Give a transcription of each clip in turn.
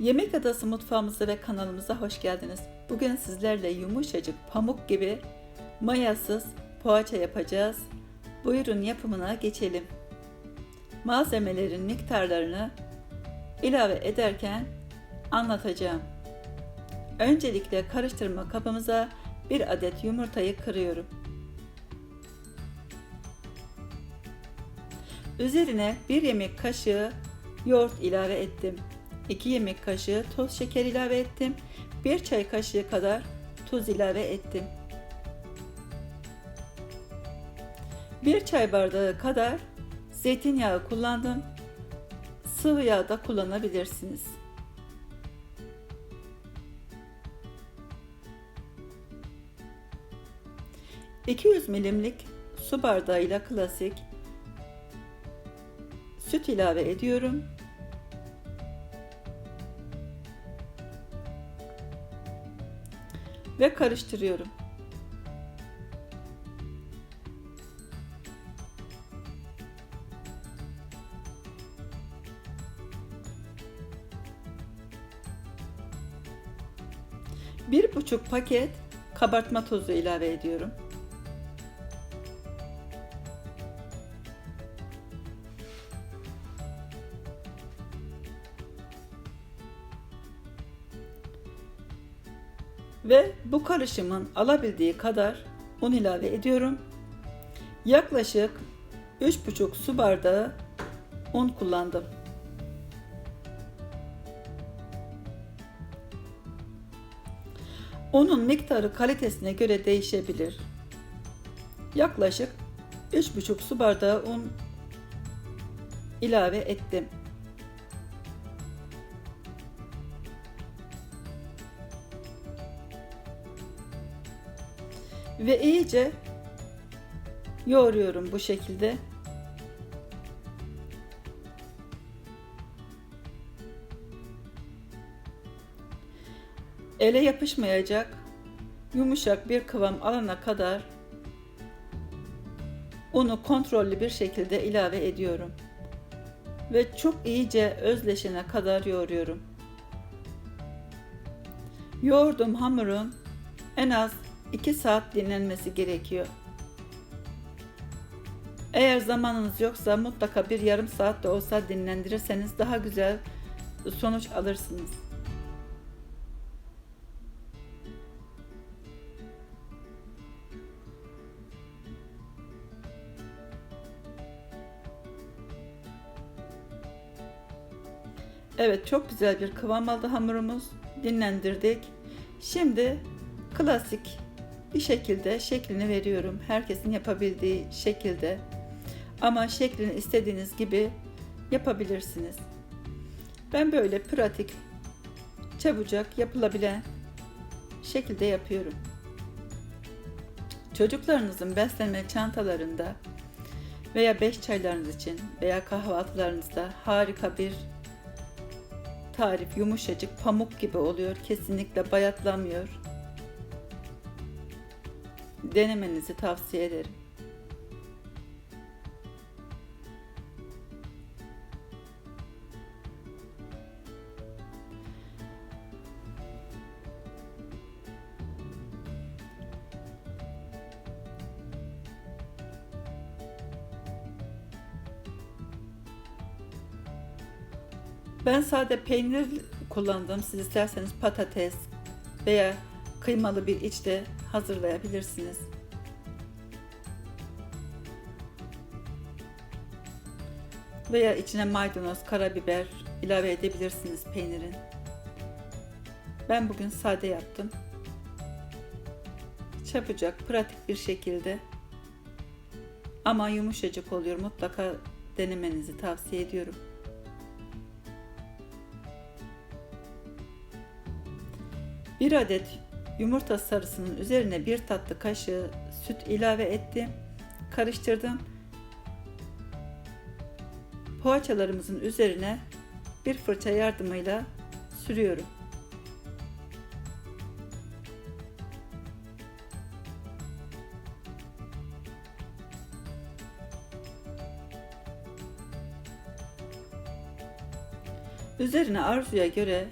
Yemek Adası mutfağımıza ve kanalımıza hoş geldiniz. Bugün sizlerle yumuşacık pamuk gibi mayasız poğaça yapacağız. Buyurun yapımına geçelim. Malzemelerin miktarlarını ilave ederken anlatacağım. Öncelikle karıştırma kabımıza bir adet yumurtayı kırıyorum. Üzerine bir yemek kaşığı yoğurt ilave ettim. 2 yemek kaşığı toz şeker ilave ettim. 1 çay kaşığı kadar tuz ilave ettim. 1 çay bardağı kadar zeytinyağı kullandım. Sıvı yağ da kullanabilirsiniz. ...200 milimlik su bardağıyla klasik süt ilave ediyorum. Ve karıştırıyorum. Bir buçuk paket kabartma tozu ilave ediyorum. Ve bu karışımın alabildiği kadar un ilave ediyorum. Yaklaşık 3,5 su bardağı un kullandım. Unun miktarı kalitesine göre değişebilir. Yaklaşık 3,5 su bardağı un ilave ettim. Ve iyice yoğuruyorum bu şekilde. Ele yapışmayacak yumuşak bir kıvam alana kadar unu kontrollü bir şekilde ilave ediyorum. Ve çok iyice özleşene kadar yoğuruyorum. Yoğurdum hamurun en az 2 saat dinlenmesi gerekiyor. Eğer zamanınız yoksa mutlaka bir yarım saat de olsa dinlendirirseniz daha güzel sonuç alırsınız. Evet çok güzel bir kıvam aldı hamurumuz. Dinlendirdik. Şimdi klasik bir şekilde şeklini veriyorum. Herkesin yapabildiği şekilde. Ama şeklini istediğiniz gibi yapabilirsiniz. Ben böyle pratik, çabucak yapılabilen şekilde yapıyorum. Çocuklarınızın beslenme çantalarında veya beş çaylarınız için veya kahvaltılarınızda harika bir tarif yumuşacık pamuk gibi oluyor. Kesinlikle bayatlamıyor denemenizi tavsiye ederim. Ben sade peynir kullandım. Siz isterseniz patates veya kıymalı bir iç de hazırlayabilirsiniz. Veya içine maydanoz, karabiber ilave edebilirsiniz peynirin. Ben bugün sade yaptım. Çabucak, pratik bir şekilde ama yumuşacık oluyor. Mutlaka denemenizi tavsiye ediyorum. Bir adet yumurta sarısının üzerine bir tatlı kaşığı süt ilave ettim. Karıştırdım. Poğaçalarımızın üzerine bir fırça yardımıyla sürüyorum. Üzerine arzuya göre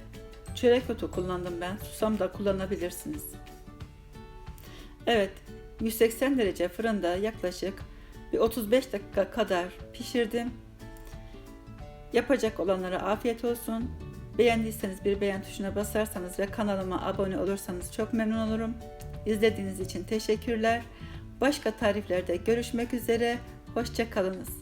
Çörek otu kullandım ben. Susam da kullanabilirsiniz. Evet, 180 derece fırında yaklaşık bir 35 dakika kadar pişirdim. Yapacak olanlara afiyet olsun. Beğendiyseniz bir beğen tuşuna basarsanız ve kanalıma abone olursanız çok memnun olurum. İzlediğiniz için teşekkürler. Başka tariflerde görüşmek üzere. Hoşçakalınız.